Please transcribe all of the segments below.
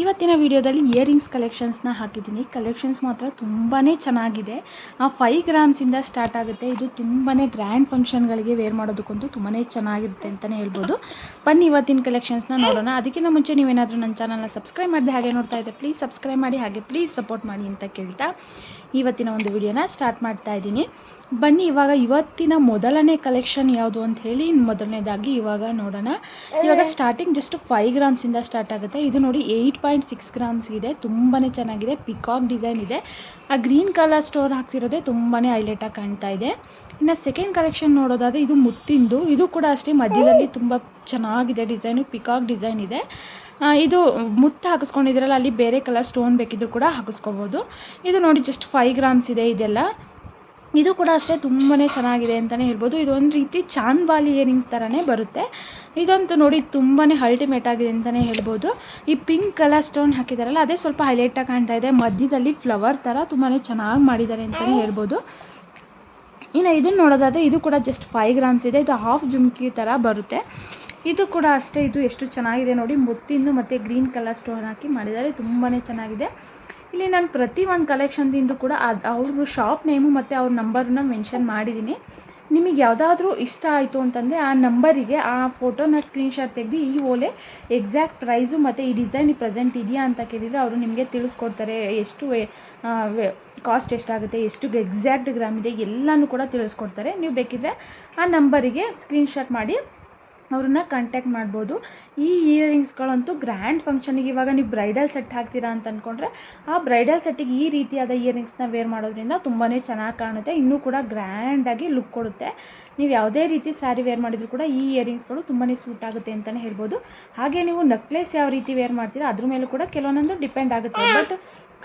ಇವತ್ತಿನ ವಿಡಿಯೋದಲ್ಲಿ ಇಯರಿಂಗ್ಸ್ ಕಲೆಕ್ಷನ್ಸ್ನ ಹಾಕಿದ್ದೀನಿ. ಕಲೆಕ್ಷನ್ಸ್ ಮಾತ್ರ ತುಂಬಾ ಚೆನ್ನಾಗಿದೆ. ಫೈವ್ ಗ್ರಾಮ್ಸಿಂದ ಸ್ಟಾರ್ಟ್ ಆಗುತ್ತೆ. ಇದು ತುಂಬಾ ಗ್ರ್ಯಾಂಡ್ ಫಂಕ್ಷನ್ಗಳಿಗೆ ವೇರ್ ಮಾಡೋದಕ್ಕಂತೂ ತುಂಬಾ ಚೆನ್ನಾಗಿರುತ್ತೆ ಅಂತಲೇ ಹೇಳ್ಬೋದು. ಬನ್ನಿ ಇವತ್ತಿನ ಕಲೆಕ್ಷನ್ಸ್ನ ನೋಡೋಣ. ಅದಕ್ಕಿಂತ ಮುಂಚೆ ನೀವೇನಾದರೂ ನನ್ನ ಚಾನಲ್ನ ಸಬ್ಸ್ಕ್ರೈಬ್ ಮಾಡಿದೆ ಹಾಗೆ ನೋಡ್ತಾ ಇದ್ದೆ ಪ್ಲೀಸ್ ಸಬ್ಸ್ಕ್ರೈಬ್ ಮಾಡಿ ಹಾಗೆ ಪ್ಲೀಸ್ ಸಪೋರ್ಟ್ ಮಾಡಿ ಅಂತ ಕೇಳ್ತಾ ಇವತ್ತಿನ ಒಂದು ವಿಡಿಯೋನ ಸ್ಟಾರ್ಟ್ ಮಾಡ್ತಾ ಇದ್ದೀನಿ. ಬನ್ನಿ ಇವಾಗ ಇವತ್ತಿನ ಮೊದಲನೇ ಕಲೆಕ್ಷನ್ ಯಾವುದು ಅಂತ ಹೇಳಿ ಮೊದಲನೇದಾಗಿ ಇವಾಗ ನೋಡೋಣ. ಇವಾಗ ಸ್ಟಾರ್ಟಿಂಗ್ ಜಸ್ಟ್ ಫೈವ್ ಗ್ರಾಮ್ಸಿಂದ ಸ್ಟಾರ್ಟ್ ಆಗುತ್ತೆ. ಇದು ನೋಡಿ ಏಯ್ಟ್ ಪಾಯಿಂಟ್ ಸಿಕ್ಸ್ ಗ್ರಾಮ್ಸ್ ಇದೆ ತುಂಬಾ ಚೆನ್ನಾಗಿದೆ ಪಿಕಾಕ್ ಡಿಸೈನ್ ಇದೆ. ಆ ಗ್ರೀನ್ ಕಲರ್ ಸ್ಟೋರ್ ಹಾಕ್ಸಿರೋದೇ ತುಂಬಾ ಹೈಲೈಟಾಗಿ ಕಾಣ್ತಾ ಇದೆ. ಇನ್ನು ಸೆಕೆಂಡ್ ಕಲೆಕ್ಷನ್ ನೋಡೋದಾದ್ರೆ ಇದು ಮುತ್ತಿಂದು, ಇದು ಕೂಡ ಅಷ್ಟೇ ಮಧ್ಯದಲ್ಲಿ ತುಂಬ ಚೆನ್ನಾಗಿದೆ ಡಿಸೈನು ಪಿಕಾಕ್ ಡಿಸೈನ್ ಇದೆ. ಇದು ಮುತ್ತು ಹಾಕಿಸ್ಕೊಂಡಿದ್ರಲ್ಲ, ಅಲ್ಲಿ ಬೇರೆ ಕಲರ್ ಸ್ಟೋನ್ ಬೇಕಿದ್ರು ಕೂಡ ಹಾಕಿಸ್ಕೋಬೋದು. ಇದು ನೋಡಿ ಜಸ್ಟ್ ಫೈವ್ ಗ್ರಾಮ್ಸ್ ಇದೆ ಇದೆಲ್ಲ. ಇದು ಕೂಡ ಅಷ್ಟೇ ತುಂಬಾ ಚೆನ್ನಾಗಿದೆ ಅಂತಲೇ ಹೇಳ್ಬೋದು. ಇದೊಂದು ರೀತಿ ಚಾಂದ್ವಾಲಿ ಇಯರಿಂಗ್ಸ್ ಥರನೇ ಬರುತ್ತೆ. ಇದಂತೂ ನೋಡಿ ತುಂಬಾ ಅಲ್ಟಿಮೇಟ್ ಆಗಿದೆ ಅಂತಲೇ ಹೇಳ್ಬೋದು. ಈ ಪಿಂಕ್ ಕಲರ್ ಸ್ಟೋನ್ ಹಾಕಿದಾರಲ್ಲ, ಅದೇ ಸ್ವಲ್ಪ ಹೈಲೈಟಾಗಿ ಕಾಣ್ತಾ ಇದೆ. ಮಧ್ಯದಲ್ಲಿ ಫ್ಲವರ್ ಥರ ತುಂಬಾ ಚೆನ್ನಾಗಿ ಮಾಡಿದ್ದಾರೆ ಅಂತಲೇ ಹೇಳ್ಬೋದು. ಇನ್ನು ಇದನ್ನು ನೋಡೋದಾದರೆ ಇದು ಕೂಡ ಜಸ್ಟ್ ಫೈವ್ ಗ್ರಾಮ್ಸ್ ಇದೆ. ಇದು ಹಾಫ್ ಜುಮ್ಕಿ ಥರ ಬರುತ್ತೆ. ಇದು ಕೂಡ ಅಷ್ಟೇ, ಇದು ಎಷ್ಟು ಚೆನ್ನಾಗಿದೆ ನೋಡಿ. ಮುತ್ತಿಂದು ಮತ್ತು ಗ್ರೀನ್ ಕಲರ್ ಸ್ಟೋನ್ ಹಾಕಿ ಮಾಡಿದ್ದಾರೆ ತುಂಬಾ ಚೆನ್ನಾಗಿದೆ. ಇಲ್ಲಿ ನಾನು ಪ್ರತಿ ಒಂದು ಕಲೆಕ್ಷನ್ದಿಂದ ಕೂಡ ಅದು ಅವ್ರ ಶಾಪ್ ನೇಮು ಮತ್ತು ಅವ್ರ ನಂಬರನ್ನ ಮೆನ್ಷನ್ ಮಾಡಿದ್ದೀನಿ ನಿಮಗೆ ಯಾವುದಾದ್ರೂ ಇಷ್ಟ ಆಯಿತು ಅಂತಂದರೆ ಆ ನಂಬರಿಗೆ ಆ ಫೋಟೋನ ಸ್ಕ್ರೀನ್ಶಾಟ್ ತೆಗೆದು ಈ ಓಲೆ ಎಕ್ಸಾಕ್ಟ್ ಪ್ರೈಸು ಮತ್ತು ಈ ಡಿಸೈನ್ ಪ್ರೆಸೆಂಟ್ ಇದೆಯಾ ಅಂತ ಕೇಳಿದರೆ ಅವರು ನಿಮಗೆ ತಿಳಿಸ್ಕೊಡ್ತಾರೆ. ಎಷ್ಟು ಕಾಸ್ಟ್ ಎಷ್ಟಾಗುತ್ತೆ, ಎಷ್ಟು ಎಕ್ಸಾಕ್ಟ್ ಗ್ರಾಮ್ ಇದೆ ಎಲ್ಲನೂ ಕೂಡ ತಿಳಿಸ್ಕೊಡ್ತಾರೆ. ನೀವು ಬೇಕಿದ್ದರೆ ಆ ನಂಬರಿಗೆ ಸ್ಕ್ರೀನ್ಶಾಟ್ ಮಾಡಿ ಅವ್ರನ್ನ ಕಾಂಟ್ಯಾಕ್ಟ್ ಮಾಡ್ಬೋದು. ಈ ಇಯರಿಂಗ್ಸ್ಗಳಂತೂ ಗ್ರ್ಯಾಂಡ್ ಫಂಕ್ಷನಿಗೆ ಇವಾಗ ನೀವು ಬ್ರೈಡಲ್ ಸೆಟ್ ಹಾಕ್ತೀರಾ ಅಂತ ಅಂದ್ಕೊಂಡ್ರೆ ಆ ಬ್ರೈಡಲ್ ಸೆಟ್ಟಿಗೆ ಈ ರೀತಿಯಾದ ಇಯರಿಂಗ್ಸ್ನ ವೇರ್ ಮಾಡೋದ್ರಿಂದ ತುಂಬಾ ಚೆನ್ನಾಗಿ ಕಾಣುತ್ತೆ. ಇನ್ನೂ ಕೂಡ ಗ್ರ್ಯಾಂಡಾಗಿ ಲುಕ್ ಕೊಡುತ್ತೆ. ನೀವು ಯಾವುದೇ ರೀತಿ ಸ್ಯಾರಿ ವೇರ್ ಮಾಡಿದರೂ ಕೂಡ ಈ ಇಯರಿಂಗ್ಸ್ಗಳು ತುಂಬಾ ಸೂಟ್ ಆಗುತ್ತೆ ಅಂತಲೇ ಹೇಳ್ಬೋದು. ಹಾಗೆ ನೀವು ನೆಕ್ಲೆಸ್ ಯಾವ ರೀತಿ ವೇರ್ ಮಾಡ್ತೀರಾ, ಅದ್ರ ಮೇಲೂ ಕೂಡ ಕೆಲವೊಂದೊಂದು ಡಿಪೆಂಡ್ ಆಗುತ್ತೆ. ಬಟ್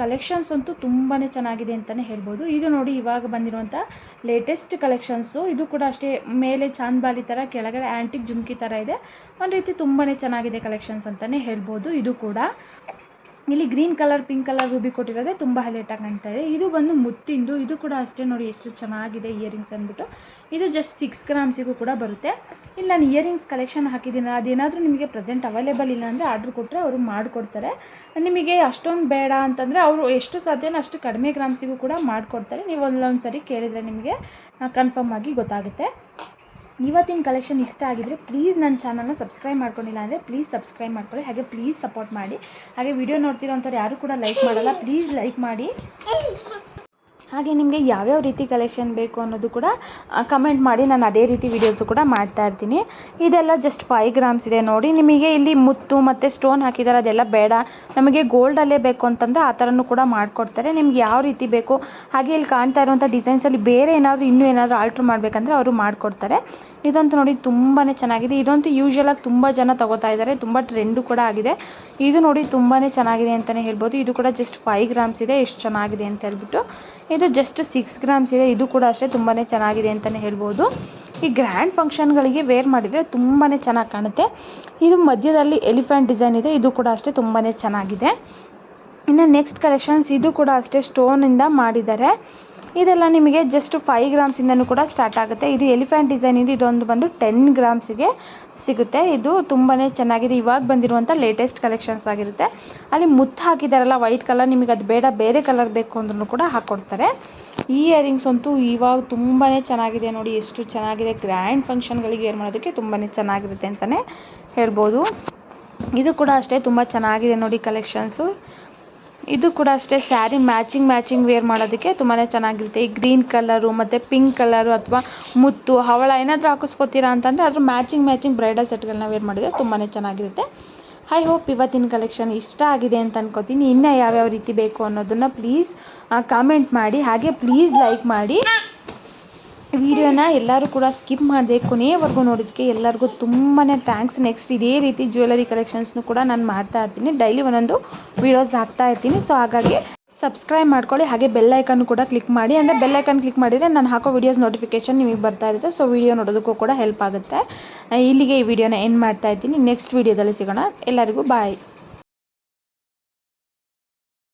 ಕಲೆಕ್ಷನ್ಸ್ ಅಂತೂ ತುಂಬಾ ಚೆನ್ನಾಗಿದೆ ಅಂತಲೇ ಹೇಳ್ಬೋದು. ಇದು ನೋಡಿ, ಇವಾಗ ಬಂದಿರುವಂಥ ಲೇಟೆಸ್ಟ್ ಕಲೆಕ್ಷನ್ಸು ಇದು ಕೂಡ ಅಷ್ಟೇ ಮೇಲೆ ಚಾಂದ್ಬಾಲಿ ಥರ ಕೆಳಗಡೆ ಆ್ಯಂಟಿಕ್ ಜುಮ್ಕಿ ಥರ ಇದೆ. ಒಂದು ರೀತಿ ತುಂಬಾ ಚೆನ್ನಾಗಿದೆ ಕಲೆಕ್ಷನ್ಸ್ ಅಂತಲೇ ಹೇಳ್ಬೋದು. ಇದು ಕೂಡ. ಇಲ್ಲಿ green colour, pink colour ruby ಕೊಟ್ಟಿರೋದೇ ತುಂಬ ಹೈಲೈಟಾಗಿ ಕಾಣ್ತಾ ಇದೆ. ಇದು ಬಂದು ಮುತ್ತಿಂದು, ಇದು ಕೂಡ ಅಷ್ಟೇ ನೋಡಿ ಎಷ್ಟು ಚೆನ್ನಾಗಿದೆ ಇಯರಿಂಗ್ಸ್ ಅಂದ್ಬಿಟ್ಟು. ಇದು ಜಸ್ಟ್ ಸಿಕ್ಸ್ ಗ್ರಾಮ್ಸಿಗೂ ಕೂಡ ಬರುತ್ತೆ. ಇಲ್ಲಿ ನಾನು ಇಯರಿಂಗ್ಸ್ ಕಲೆಕ್ಷನ್ ಹಾಕಿದ್ದೀನಿ. ಅದೇನಾದರೂ ನಿಮಗೆ ಪ್ರೆಸೆಂಟ್ ಅವೈಲೇಬಲ್ ಇಲ್ಲ ಅಂದರೆ ಆರ್ಡ್ರ್ ಕೊಟ್ಟರೆ ಅವರು ಮಾಡಿಕೊಡ್ತಾರೆ. ನಿಮಗೆ ಅಷ್ಟೊಂದು ಬೇಡ ಅಂತಂದರೆ ಅವರು ಎಷ್ಟು ಸಾಧ್ಯನೋ ಅಷ್ಟು ಕಡಿಮೆ ಗ್ರಾಮ್ಸಿಗೂ ಕೂಡ ಮಾಡಿಕೊಡ್ತಾರೆ. ನೀವು ಒಂದೊಂದು ಸರಿ ಕೇಳಿದರೆ ನಿಮಗೆ ಕನ್ಫರ್ಮ್ ಆಗಿ ಗೊತ್ತಾಗುತ್ತೆ. ಇವತ್ತಿನ ಕಲೆಕ್ಷನ್ ಇಷ್ಟ ಆಗಿದರೆ ಪ್ಲೀಸ್ ನನ್ನ ಚಾನಲ್ನ ಸಬ್ಸ್ಕ್ರೈಬ್ ಮಾಡ್ಕೊಂಡಿಲ್ಲ ಅಂದರೆ ಪ್ಲೀಸ್ ಸಬ್ಸ್ಕ್ರೈಬ್ ಮಾಡ್ಕೊಳ್ಳಿ. ಹಾಗೆ ಪ್ಲೀಸ್ ಸಪೋರ್ಟ್ ಮಾಡಿ. ಹಾಗೆ ವಿಡಿಯೋ ನೋಡ್ತಿರೋಂಥವ್ರು ಯಾರು ಕೂಡ ಲೈಕ್ ಮಾಡಲ್ಲ. ಪ್ಲೀಸ್ ಲೈಕ್ ಮಾಡಿ. ಹಾಗೆ ನಿಮಗೆ ಯಾವ್ಯಾವ ರೀತಿ ಕಲೆಕ್ಷನ್ ಬೇಕು ಅನ್ನೋದು ಕೂಡ ಕಮೆಂಟ್ ಮಾಡಿ ನಾನು ಅದೇ ರೀತಿ ವೀಡಿಯೋಸು ಕೂಡ ಮಾಡ್ತಾ ಇರ್ತೀನಿ. ಇದೆಲ್ಲ ಜಸ್ಟ್ ಫೈವ್ ಗ್ರಾಮ್ಸ್ ಇದೆ ನೋಡಿ. ನಿಮಗೆ ಇಲ್ಲಿ ಮುತ್ತು ಮತ್ತು ಸ್ಟೋನ್ ಹಾಕಿದ್ದಾರೆ ಅದೆಲ್ಲ ಬೇಡ. ನಮಗೆ ಗೋಲ್ಡಲ್ಲೇ ಬೇಕು ಅಂತಂದರೆ ಆ ಥರನೂ ಕೂಡ ಮಾಡಿಕೊಡ್ತಾರೆ. ನಿಮ್ಗೆ ಯಾವ ರೀತಿ ಬೇಕು, ಹಾಗೆ ಇಲ್ಲಿ ಕಾಣ್ತಾ ಇರುವಂಥ ಡಿಸೈನ್ಸಲ್ಲಿ ಬೇರೆ ಏನಾದರೂ, ಇನ್ನೂ ಏನಾದರೂ ಆಲ್ಟ್ರ್ ಮಾಡಬೇಕಂದ್ರೆ ಅವರು ಮಾಡಿಕೊಡ್ತಾರೆ. ಇದಂತೂ ನೋಡಿ ತುಂಬಾ ಚೆನ್ನಾಗಿದೆ. ಇದಂತೂ ಯೂಶ್ವಲಾಗಿ ತುಂಬ ಜನ ತಗೋತಾ ಇದ್ದಾರೆ ತುಂಬ ಟ್ರೆಂಡು ಕೂಡ ಆಗಿದೆ. ಇದು ನೋಡಿ ತುಂಬಾ ಚೆನ್ನಾಗಿದೆ ಅಂತಲೇ ಹೇಳ್ಬೋದು. ಇದು ಕೂಡ ಜಸ್ಟ್ ಫೈವ್ ಗ್ರಾಮ್ಸ್ ಇದೆ. ಎಷ್ಟು ಚೆನ್ನಾಗಿದೆ ಅಂತ ಹೇಳ್ಬಿಟ್ಟು. ಇದು ಜಸ್ಟ್ ಸಿಕ್ಸ್ ಗ್ರಾಮ್ಸ್ ಇದೆ. ಇದು ಕೂಡ ಅಷ್ಟೇ ತುಂಬಾ ಚೆನ್ನಾಗಿದೆ ಅಂತಲೇ ಹೇಳ್ಬೋದು. ಈ ಗ್ರ್ಯಾಂಡ್ ಫಂಕ್ಷನ್ಗಳಿಗೆ ವೇರ್ ಮಾಡಿದರೆ ತುಂಬಾ ಚೆನ್ನಾಗಿ ಕಾಣುತ್ತೆ. ಇದು ಮಧ್ಯದಲ್ಲಿ ಎಲಿಫೆಂಟ್ ಡಿಸೈನ್ ಇದೆ. ಇದು ಕೂಡ ಅಷ್ಟೇ ತುಂಬಾ ಚೆನ್ನಾಗಿದೆ. ಇನ್ನು ನೆಕ್ಸ್ಟ್ ಕಲೆಕ್ಷನ್ಸ್ ಇದು ಕೂಡ ಅಷ್ಟೇ ಸ್ಟೋನಿಂದ ಮಾಡಿದ್ದಾರೆ. ಇದೆಲ್ಲ ನಿಮಗೆ ಜಸ್ಟ್ ಫೈವ್ ಗ್ರಾಮ್ಸಿಂದನೂ ಕೂಡ ಸ್ಟಾರ್ಟ್ ಆಗುತ್ತೆ. ಇದು ಎಲಿಫೆಂಟ್ ಡಿಸೈನ್ ಇದು ಇದೊಂದು ಬಂದು ಟೆನ್ ಗ್ರಾಮ್ಸಿಗೆ ಸಿಗುತ್ತೆ. ಇದು ತುಂಬಾ ಚೆನ್ನಾಗಿದೆ. ಇವಾಗ ಬಂದಿರುವಂಥ ಲೇಟೆಸ್ಟ್ ಕಲೆಕ್ಷನ್ಸ್ ಆಗಿರುತ್ತೆ. ಅಲ್ಲಿ ಮುತ್ತು ಹಾಕಿದಾರಲ್ಲ ವೈಟ್ ಕಲರ್ ನಿಮಗೆ ಅದು ಬೇಡ, ಬೇರೆ ಕಲರ್ ಬೇಕು ಅಂದ್ರೂ ಕೂಡ ಹಾಕ್ಕೊಡ್ತಾರೆ ಈ ಇಯರಿಂಗ್ಸ್ ಅಂತೂ ಇವಾಗ ತುಂಬಾ ಚೆನ್ನಾಗಿದೆ ನೋಡಿ. ಎಷ್ಟು ಚೆನ್ನಾಗಿದೆ. ಗ್ರ್ಯಾಂಡ್ ಫಂಕ್ಷನ್ಗಳಿಗೆ ವೇರ್ ಮಾಡೋದಕ್ಕೆ ತುಂಬಾ ಚೆನ್ನಾಗಿರುತ್ತೆ ಅಂತಲೇ ಹೇಳ್ಬೋದು. ಇದು ಕೂಡ ಅಷ್ಟೇ ತುಂಬ ಚೆನ್ನಾಗಿದೆ ನೋಡಿ ಕಲೆಕ್ಷನ್ಸು ಇದು ಕೂಡ ಅಷ್ಟೇ ಸ್ಯಾರಿ ಮ್ಯಾಚಿಂಗ್ ಮ್ಯಾಚಿಂಗ್ ವೇರ್ ಮಾಡೋದಕ್ಕೆ ತುಂಬಾ ಚೆನ್ನಾಗಿರುತ್ತೆ. ಈ ಗ್ರೀನ್ ಕಲರು ಮತ್ತು ಪಿಂಕ್ ಕಲರು ಅಥವಾ ಮುತ್ತು, ಹವಳ ಏನಾದರೂ ಹಾಕಿಸ್ಕೊತೀರಾ ಅಂತಂದರೆ ಅದ್ರ ಮ್ಯಾಚಿಂಗ್ ಮ್ಯಾಚಿಂಗ್ ಬ್ರೈಡಲ್ ಸೆಟ್ಗಳನ್ನ ವೇರ್ ಮಾಡಿದರೆ ತುಂಬಾ ಚೆನ್ನಾಗಿರುತ್ತೆ. ಐ ಹೋಪ್ ಇವತ್ತಿನ ಕಲೆಕ್ಷನ್ ಇಷ್ಟ ಆಗಿದೆ ಅಂತ ಅನ್ಕೋತೀನಿ. ಇನ್ನೂ ಯಾವ್ಯಾವ ರೀತಿ ಬೇಕು ಅನ್ನೋದನ್ನು ಪ್ಲೀಸ್ ಕಾಮೆಂಟ್ ಮಾಡಿ. ಹಾಗೆ ಪ್ಲೀಸ್ ಲೈಕ್ ಮಾಡಿ. ವಿಡಿಯೋನ ಎಲ್ಲರೂ ಕೂಡ ಸ್ಕಿಪ್ ಮಾಡಿದೆ ಕೊನೆಯವರೆಗೂ ನೋಡೋದಕ್ಕೆ ಎಲ್ಲರಿಗೂ ತುಂಬಾ ಥ್ಯಾಂಕ್ಸ್. ನೆಕ್ಸ್ಟ್ ಇದೇ ರೀತಿ ಜ್ಯುವೆಲರಿ ಕಲೆಕ್ಷನ್ಸ್ನು ಕೂಡ ನಾನು ಮಾಡ್ತಾ ಇರ್ತೀನಿ. ಡೈಲಿ ಒಂದೊಂದು ವೀಡಿಯೋಸ್ ಹಾಕ್ತಾ ಇರ್ತೀನಿ. ಸೊ ಹಾಗಾಗಿ ಸಬ್ಸ್ಕ್ರೈಬ್ ಮಾಡ್ಕೊಳ್ಳಿ. ಹಾಗೆ ಬೆಲ್ ಐಕನ್ ಕೂಡ ಕ್ಲಿಕ್ ಮಾಡಿ. ಅಂದರೆ ಬೆಲ್ ಐಕನ್ ಕ್ಲಿಕ್ ಮಾಡಿದರೆ ನಾನು ಹಾಕೋ ವೀಡಿಯೋಸ್ ನೋಟಿಫಿಕೇಶನ್ ನಿಮಗೆ ಬರ್ತಾ ಇರುತ್ತೆ. ಸೊ ವೀಡಿಯೋ ನೋಡೋದಕ್ಕೂ ಕೂಡ ಹೆಲ್ಪ್ ಆಗುತ್ತೆ. ಇಲ್ಲಿಗೆ ಈ ವಿಡಿಯೋನ ಎಂಡ್ ಮಾಡ್ತಾ ಇದ್ದೀನಿ. ನೆಕ್ಸ್ಟ್ ವೀಡಿಯೋದಲ್ಲಿ ಸಿಗೋಣ. ಎಲ್ಲರಿಗೂ ಬಾಯ್.